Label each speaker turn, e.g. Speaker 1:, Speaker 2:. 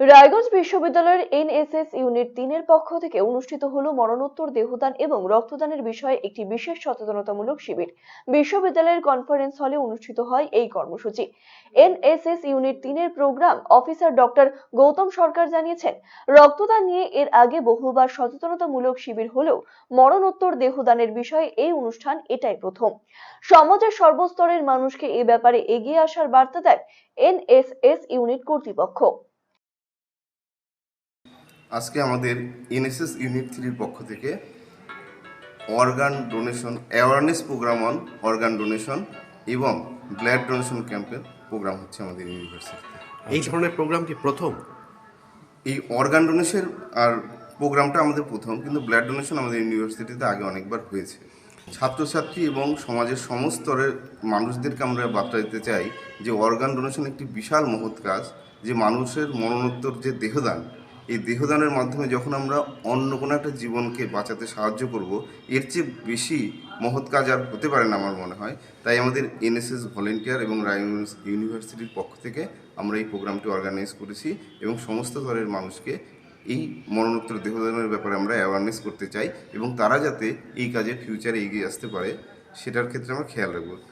Speaker 1: রায়গঞ্জ বিশ্ববিদ্যালয়ের NSS unit তিনের পক্ষ থেকে অনুষ্ঠিত হলো মরণোত্তর দেহদান এবং রক্তদানের বিষয়ে একটি বিশেষ সচেতনতামূলক শিবির। বিশ্ববিদ্যালয়ের কনফারেন্স হলে অনুষ্ঠিত হয় এই কর্মসূচি। এনএসএস ইউনিট তিনের program officer doctor Gautam Sarkar জানিয়েছেন, রক্তদান নিয়ে এর আগে বহুবার সচেতনতামূলক শিবির হলেও মরণোত্তর দেহদানের বিষয়ে এই অনুষ্ঠান এটাই প্রথম। সমাজের সর্বস্তরের মানুষকে এ ব্যাপারে এগিয়ে আসার বার্তা দেয় এনএসএস ইউনিট কর্তৃপক্ষ।
Speaker 2: আজকে আমাদের এনএসএস ইউনিট থ্রির পক্ষ থেকে organ donation awareness program on organ donation এবং ব্লাড ডোনেশন ক্যাম্পের প্রোগ্রাম হচ্ছে আমাদের ইউনিভার্সিটিতে
Speaker 3: এই ধরনের প্রোগ্রাম কি প্রথম?
Speaker 2: এই অর্গান ডোনেশন আর প্রোগ্রামটা আমাদের প্রথম কিন্তু ব্লাড ডোনেশন আমাদের ইউনিভার্সিটিতে আগে অনেকবার হয়েছে। ছাত্রছাত্রী এবং সমাজের সমস্ত মানুষদেরকে আমরা বার্তা দিতে চাই যে অর্গান ডোনেশন একটি বিশাল মহৎ কাজ যে মানুষের মরণোত্তর যে দেহদান এই দেহদানের মাধ্যমে যখন আমরা অন্য কোনো একটা জীবনকে বাঁচাতে সাহায্য করব, এর চেয়ে বেশি মহৎ কাজ আর হতে পারে না আমার মনে হয়। তাই আমাদের এনএসএস ভলেন্টিয়ার এবং রায়গঞ্জ ইউনিভার্সিটির পক্ষ থেকে আমরা এই প্রোগ্রামটি অর্গানাইজ করেছি এবং সমস্ত স্তরের মানুষকে এই মরণোত্তর দেহদানের ব্যাপারে আমরা অ্যাওয়ারনেস করতে চাই এবং তারা যাতে এই কাজে ফিউচারে এগিয়ে আসতে পারে, সেটার ক্ষেত্রে আমরা খেয়াল রাখব।